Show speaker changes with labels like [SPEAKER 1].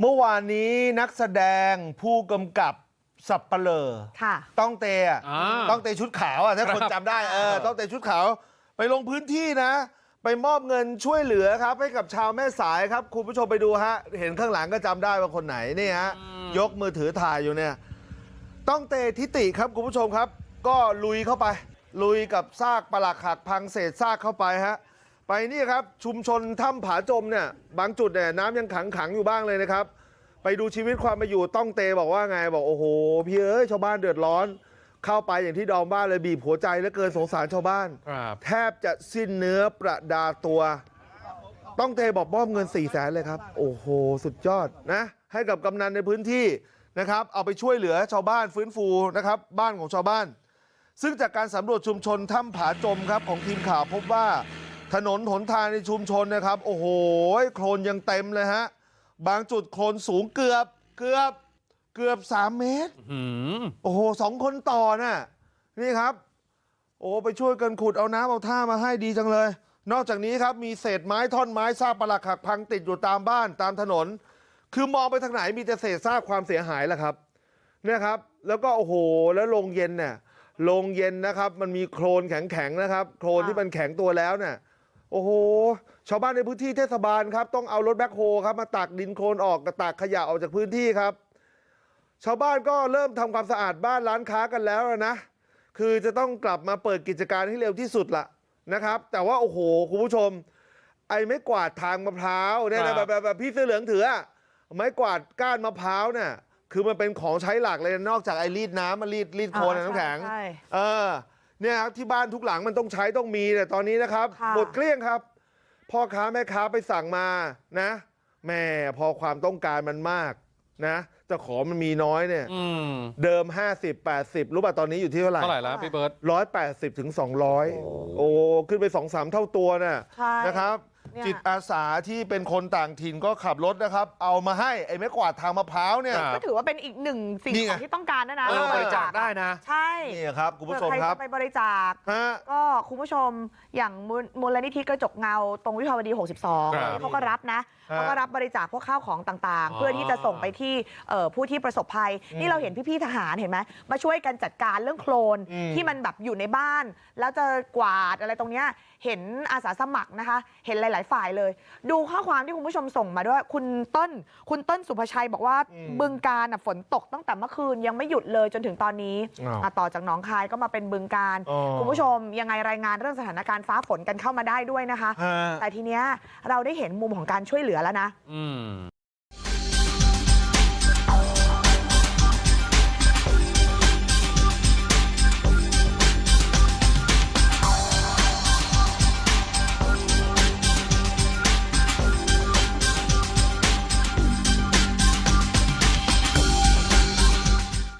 [SPEAKER 1] เมื่อวานนี้นักแสดงผู้กำกับสับเปลอ
[SPEAKER 2] ค่ะ
[SPEAKER 1] ต้องเตอะ
[SPEAKER 3] อ่า
[SPEAKER 1] ต้องเตชุดขาวอะถ้า
[SPEAKER 3] ครับ
[SPEAKER 1] คนจำได้เออต้องเตชุดขาว ไปลงพื้นที่นะ ไปมอบเงินช่วยเหลือครับ ให้กับชาวแม่สายครับ คุณผู้ชมไปดูฮะ เห็นข้างหลังก็จำได้ว่าคนไหนนี่ฮะยกมือถือถ่ายอยู่เนี่ย ต้องเตทิติครับคุณผู้ชมครับ ก็ลุยเข้าไป ลุยกับซากปลักหักพังเศษซากเข้าไปฮะ ไปนี่ครับชุมชนถ้ำผาจมเนี่ยบางจุดเนี่ยน้ำยังขังขังๆอยู่บ้างเลยนะครับ ไปดูชีวิตความมาอยู่ต้องเตบอกว่าไงบอกโอ้โหพี่เอ้ยชาวบ้านเดือดร้อน เข้าไปอย่างที่ดอมบ้านเลยบีบหัวใจเหลือเกินสงสารชาวบ้าน
[SPEAKER 3] ครับ
[SPEAKER 1] แทบจะสิ้นเนื้อประดาตัว ต้องเทบอกมอบเงิน4ี่แสนเลยครับ โอ้โห สุดยอดนะ ให้กับกำนันในพื้นที่นะครับ เอาไปช่วยเหลือชาวบ้านฟื้นฟูนะครับ บ้านของชาวบ้าน ซึ่งจากการสำรวจชุมชนถ้ำผาจมครับของทีมข่าวพบว่า ถนนหนทางในชุมชนนะครับโอ้โหโคลนยังเต็มเลยฮะบางจุดโคลนสูงเกือบเกือบเกือบ3เมตร
[SPEAKER 3] หืม
[SPEAKER 1] โอ้โหสองคนต่อน่ะนี่ครับโอ้ไปช่วยกันขุดเอาน้ำเอาท่ามาให้ดีจังเลย นอกจากนี้ครับมีเศษไม้ท่อนไม้ซากปลักหักพังติดอยู่ตามบ้านตามถนน คือมองไปทางไหนมีแต่เศษซากความเสียหายแหละครับเนี่ยครับ แล้วก็โอ้โหแล้วโรงเย็นเนี่ยโรงเย็นนะครับ มันมีโครนแข็งๆนะครับ โครน
[SPEAKER 2] ค่ะ
[SPEAKER 1] ที่มันแข็งตัวแล้วเนี่ย โอ้โหชาวบ้านในพื้นที่เทศบาลครับต้องเอารถแบ็คโฮครับมาตักดินโคลนออกกระตักขยะออกจากพื้นที่ครับชาวบ้านก็เริ่มทำความสะอาดบ้านร้านค้ากันแล้วนะคือจะต้องกลับมาเปิดกิจการให้เร็วที่สุดละนะครับ แต่ว่าโอ้โหคุณผู้ชม ไอ้ไม้กวาดทางมะพร้าวเนี่ย
[SPEAKER 3] ครั
[SPEAKER 1] นะ
[SPEAKER 3] บ
[SPEAKER 1] แบบแบบแบบพี่เสื้อเหลืองถืออะไม้กวาดก้านมะพร้าวเนี่ยคือมันเป็นของใช้หลักเลยนอกจากไอ้รีดน้ำมารีดรีดโคลนอะน้ำแข็ง
[SPEAKER 2] ใช่
[SPEAKER 1] เออ เนี่ยครับที่บ้านทุกหลังมันต้องใช้ต้องมีแต่ตอนนี้นะครับ
[SPEAKER 2] ค่ะ
[SPEAKER 1] หมดเกลี้ยงครับพ่อค้าแม่ค้าไปสั่งมานะแม่พอความต้องการมันมากนะ แต่ของมันมีน้อยเนี่ย
[SPEAKER 3] อืม
[SPEAKER 1] เดิม50 80รู้ป่ะตอนนี้อยู่ที่เท่าไหร่
[SPEAKER 3] เท่าไหร่แล้วพี่เบิร์ต
[SPEAKER 1] 180ถึง200โอ้ขึ้นไป2-3เท่าตัวน่ะ
[SPEAKER 2] ใช่
[SPEAKER 1] นะครับ
[SPEAKER 2] เนี่ย
[SPEAKER 1] จิตอาสาที่เป็นคนต่างถิ่นก็ขับรถนะครับ เอามาให้ไอ้ไม้กวาดทางมะพร้าวเนี่ย
[SPEAKER 3] ครับ
[SPEAKER 2] ก็ถือว่าเป็นอีกหนึ่งสิ่ง
[SPEAKER 1] นี่ไง
[SPEAKER 2] ของที่ต้องการนะนะ
[SPEAKER 3] เออบริจาคได้นะ
[SPEAKER 2] ใช่
[SPEAKER 1] นี่ครับคุณผู้ชม
[SPEAKER 2] เผื่อ
[SPEAKER 1] ครับ
[SPEAKER 2] ใจะไปบริจาค
[SPEAKER 1] ฮะ
[SPEAKER 2] ก็คุณผู้ชมอย่างมูลมูลนิธิกระจกเงาตรงวิภาวดี 62
[SPEAKER 3] ครับ
[SPEAKER 2] อันนี้เขาก็รับนะ
[SPEAKER 1] ฮะ
[SPEAKER 2] เขาก็รับบริจาคพวกข้าวของต่างๆ
[SPEAKER 3] อ๋อ
[SPEAKER 2] เพื่อที่จะส่งไปที่เอ่อผู้ที่ประสบภัย
[SPEAKER 1] อืม
[SPEAKER 2] นี่เราเห็นพี่ๆทหารเห็นไหมมาช่วยกันจัดการเรื่องโคลน
[SPEAKER 1] อืม
[SPEAKER 2] ที่มันแบบอยู่ในบ้าน แล้วจะกวาดอะไรตรงเนี้ยเห็นอาสาสมัครนะคะ เห็นหลาย ๆ ฝ่ายเลย ดูข้อความที่คุณผู้ชมส่งมาด้วย คุณต้น คุณต้นสุภชัยบอกว่า
[SPEAKER 1] อืม
[SPEAKER 2] บึงการน่ะฝนตกตั้งแต่เมื่อคืนยังไม่หยุดเลยจนถึงตอนนี้
[SPEAKER 1] อ้าว
[SPEAKER 2] อะต่อจากหนองคายก็มาเป็นบึงการ
[SPEAKER 1] อ๋อ
[SPEAKER 2] คุณผู้ชมยังไงรายงานเรื่องสถานการณ์ฟ้าฝนกันเข้ามาได้ด้วยนะคะ
[SPEAKER 1] ฮะ
[SPEAKER 2] แต่ทีเนี้ยเราได้เห็นมุมของการช่วยเหลือแล้วนะ
[SPEAKER 3] อืม